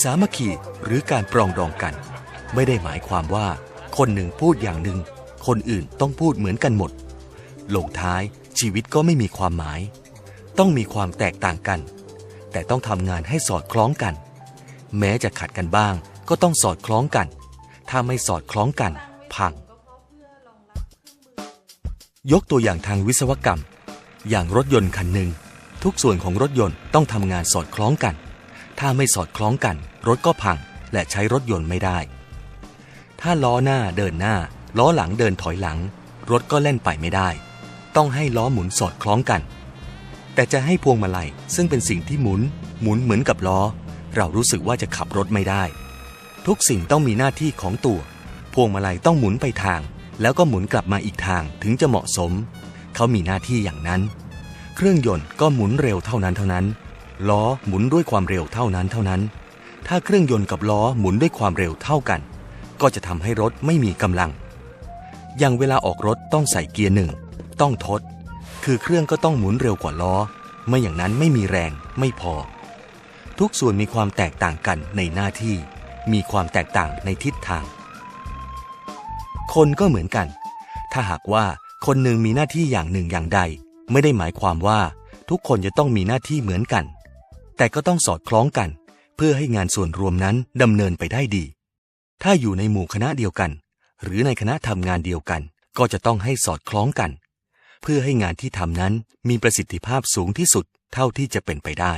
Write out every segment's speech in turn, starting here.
สามัคคีหรือการปรองดองกัน ไม่ได้หมายความว่า คนหนึ่งพูดอย่างหนึ่ง คนอื่นต้องพูดเหมือนกันหมด ลงท้ายชีวิตก็ไม่มีความหมาย ต้องมีความแตกต่างกัน แต่ต้องทำงานให้สอดคล้องกัน แม้จะขัดกันบ้าง ก็ต้องสอดคล้องกัน ถ้าไม่สอดคล้องกัน พัง ยกตัวอย่างทางวิศวกรรม อย่างรถยนต์คันหนึ่งทุกส่วนของรถยนต์ต้องทำงานสอดคล้องกัน ถ้าไม่สอดคล้องกัน รถก็พังและใช้รถยนต์ไม่ได้ ถ้าล้อหน้าเดินหน้า ล้อหลังเดินถอยหลัง รถก็เล่นไปไม่ได้ ต้องให้ล้อหมุนสอดคล้องกัน แต่จะให้พวงมาลัยซึ่งเป็นสิ่งที่หมุน หมุนเหมือนกับล้อ เรารู้สึกว่าจะขับรถไม่ได้ ทุกสิ่งต้องมีหน้าที่ของตัว พวงมาลัยต้องหมุนไปทาง แล้วก็หมุนกลับมาอีกทางถึงจะเหมาะสม เขามีหน้าที่อย่างนั้น เครื่องยนต์ก็หมุนเร็วเท่านั้นเท่านั้น ล้อหมุนด้วยความเร็วเท่านั้นเท่านั้น ถ้าเครื่องยนต์กับล้อหมุนด้วยความเร็วเท่ากัน ก็จะทำให้รถไม่มีกำลัง อย่างเวลาออกรถต้องใส่เกียร์หนึ่งต้องทด คือเครื่องก็ต้องหมุนเร็วกว่าล้อ ไม่อย่างนั้นไม่มีแรงไม่พอ ทุกส่วนมีความแตกต่างกันในหน้าที่ มีความแตกต่างในทิศทาง คนก็เหมือนกัน ถ้าหากว่าคนหนึ่งมีหน้าที่อย่างหนึ่งอย่างใด ไม่ได้หมายความว่าทุกคนจะต้องมีหน้าที่เหมือนกัน แต่ก็ต้องสอดคล้องกัน เพื่อให้งานส่วนรวมนั้นดำเนินไปได้ดี ถ้าอยู่ในหมู่คณะเดียวกัน หรือในคณะทำงานเดียวกัน ก็จะต้องให้สอดคล้องกัน เพื่อให้งานที่ทำนั้นมีประสิทธิภาพสูงที่สุดเท่าที่จะเป็นไปได้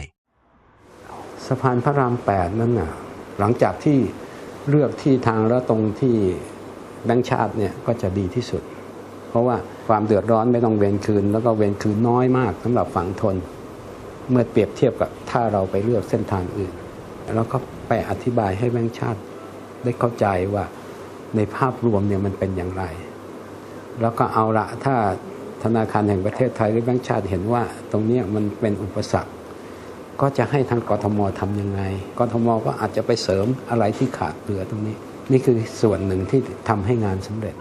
สะพานพระรามแปดนั่นน่ะหลังจากที่เลือกที่ทางแล้วตรงที่แบงค์ชาติเนี่ยก็จะดีที่สุด เพราะว่าความเดือดร้อนไม่ต้องเวรคืน แล้วก็เวรคืนน้อยมากสำหรับฝั่งทน เมื่อเปรียบเทียบกับถ้าเราไปเลือกเส้นทางอื่น แล้วก็ไปอธิบายให้แบงค์ชาติได้เข้าใจว่าในภาพรวมเนี่ยมันเป็นอย่างไร แล้วก็เอาละถ้าธนาคารแห่งประเทศไทยหรือแบงค์ชาติเห็นว่า ตรงนี้มันเป็นอุปสรรค ก็จะให้ทางกทมทำยังไงกทมก็อาจจะไปเสริมอะไรที่ขาดเหลือตรงนี้ นี่คือส่วนหนึ่งที่ทำให้งานสำเร็จ